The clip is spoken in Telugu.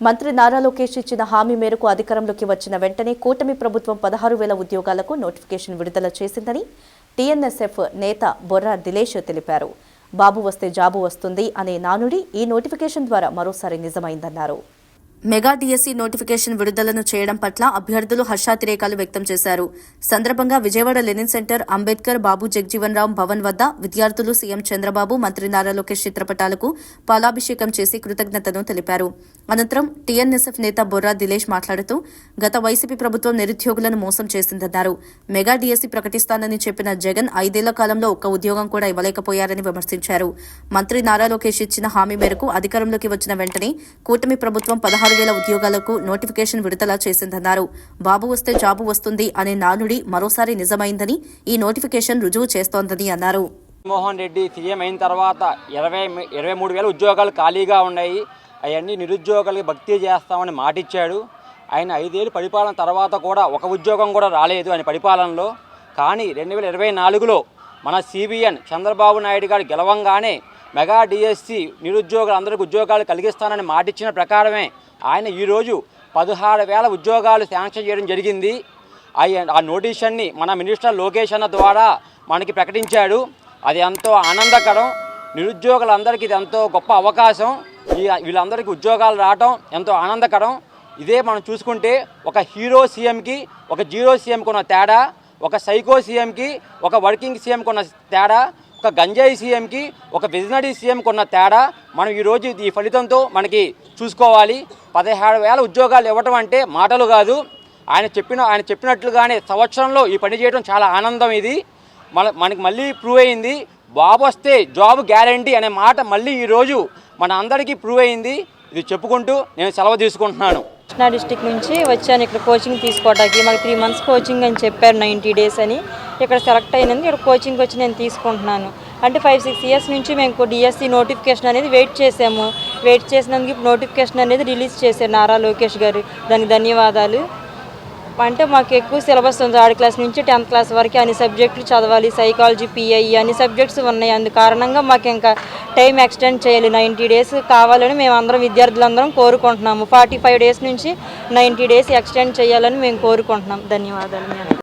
మంత్రి నారా లోకేష్ ఇచ్చిన హామీ మేరకు అధికారంలోకి వచ్చిన వెంటనే కూటమి ప్రభుత్వం పదహారు వేల ఉద్యోగాలకు నోటిఫికేషన్ విడుదల చేసిందని టీఎన్ఎస్ఎఫ్ నేత బొర్రా దిలేష్ తెలిపారు. బాబు వస్తే జాబు వస్తుంది అనే నానుడి ఈ నోటిఫికేషన్ ద్వారా మరోసారి నిజమైందన్నారు. మెగా డిఎస్సీ నోటిఫికేషన్ విడుదలను చేయడం పట్ల అభ్యర్థులు హర్షాతిరేకాలు వ్యక్తం చేశారు. సందర్భంగా విజయవాడ లెనిన్ సెంటర్ అంబేద్కర్ బాబు జగ్జీవన్ రామ్ భవన్ వద్ద విద్యార్థులు సీఎం చంద్రబాబు మంత్రి నారా లోకేష్ చిత్రపటాలకు పాలాభిషేకం చేసి కృతజ్ఞతను తెలిపారు. అనంతరం టీఎన్ఎస్ఎఫ్ నేత బొర్రా దిలేష్ మాట్లాడుతూ గత వైసీపీ ప్రభుత్వం నిరుద్యోగులను మోసం చేసిందన్నారు. మెగా డిఎస్సీ ప్రకటిస్తానని చెప్పిన జగన్ ఐదేళ్ళ కాలంలో ఒక్క ఉద్యోగం కూడా ఇవ్వలేకపోయారని విమర్శించారు. మంత్రి నారా లోకేష్ ఇచ్చిన హామీ మేరకు అధికారంలోకి వచ్చిన వెంటనే కూటమి ప్రభుత్వం పదహారు వేల ఉద్యోగాలకు నోటిఫికేషన్ విడుదల చేసిందన్నారు. బాబు వస్తే జాబు వస్తుంది అనే నానుడి మరోసారి నిజమైందని ఈ నోటిఫికేషన్ రుజువు చేస్తోందని అన్నారు. జగన్మోహన్ రెడ్డి సీఎం అయిన తర్వాత ఇరవై ఇరవై మూడు వేల ఉద్యోగాలు ఖాళీగా ఉన్నాయి. అవన్నీ నిరుద్యోగులకి భక్తి చేస్తామని మాటిచ్చాడు. ఆయన ఐదేళ్ళు పరిపాలన తర్వాత కూడా ఒక ఉద్యోగం కూడా రాలేదు ఆయన పరిపాలనలో. కానీ రెండు వేల ఇరవై నాలుగులో మన సిబిఎన్ చంద్రబాబు నాయుడు గారు గెలవంగానే మెగా డిఎస్సి నిరుద్యోగులందరికీ ఉద్యోగాలు కలిగిస్తానని మాటిచ్చిన ప్రకారమే ఆయన ఈరోజు పదహారు వేల ఉద్యోగాలు శాంక్షన్ చేయడం జరిగింది. ఆ నోటీషన్ని మన మినిస్టర్ లోకేష్ అన్న ద్వారా మనకి ప్రకటించాడు. అది ఎంతో ఆనందకరం. నిరుద్యోగులందరికీ ఇది ఎంతో గొప్ప అవకాశం. ఈ వీళ్ళందరికీ ఉద్యోగాలు రావటం ఎంతో ఆనందకరం. ఇదే మనం చూసుకుంటే ఒక హీరో సీఎంకి ఒక జీరో సీఎంకి ఉన్న తేడా ఒక సైకో సీఎంకి ఒక వర్కింగ్ సీఎంకి ఉన్న తేడా ఒక గంజాయి సీఎంకి ఒక విజనరీ సీఎంకి ఉన్న తేడా మనం ఈరోజు ఈ ఫలితంతో మనకి చూసుకోవాలి. పదిహేడు వేల ఉద్యోగాలు ఇవ్వటం అంటే మాటలు కాదు. ఆయన చెప్పిన ఆయన చెప్పినట్లుగానే సంవత్సరంలో ఈ పని చేయడం చాలా ఆనందం ఇది. మన మనకి మళ్ళీ ప్రూవ్ అయింది. బాబు వస్తే జాబ్ గ్యారంటీ అనే మాట మళ్ళీ ఈరోజు మన అందరికీ ప్రూవ్ అయింది. ఇది చెప్పుకుంటూ నేను సెలవు తీసుకుంటున్నాను. కృష్ణా డిస్టిక్ నుంచి వచ్చాను ఇక్కడ కోచింగ్ తీసుకోవడానికి. మాకు త్రీ మంత్స్ కోచింగ్ అని చెప్పారు నైంటీ డేస్ అని. ఇక్కడ సెలెక్ట్ అయినందుకు ఇక్కడ కోచింగ్ వచ్చి నేను తీసుకుంటున్నాను. అంటే ఫైవ్ సిక్స్ ఇయర్స్ నుంచి మేము డిఎస్సి నోటిఫికేషన్ అనేది వెయిట్ చేసాము. వెయిట్ చేసినందుకు ఇప్పుడు నోటిఫికేషన్ అనేది రిలీజ్ చేశారు నారా లోకేష్ గారు. దానికి ధన్యవాదాలు. అంటే మాకు ఎక్కువ సిలబస్ ఉంది. థర్డ్ క్లాస్ నుంచి టెన్త్ క్లాస్ వరకు అన్ని సబ్జెక్టులు చదవాలి. సైకాలజీ పిఐ అన్ని సబ్జెక్ట్స్ ఉన్నాయి. అందు కారణంగా మాకు ఇంకా టైం ఎక్స్టెండ్ చేయాలి. నైంటీ డేస్ కావాలని మేము అందరం విద్యార్థులందరం కోరుకుంటున్నాము. ఫార్టీ ఫైవ్ డేస్ నుంచి నైంటీ డేస్ ఎక్స్టెండ్ చేయాలని మేము కోరుకుంటున్నాం. ధన్యవాదాలు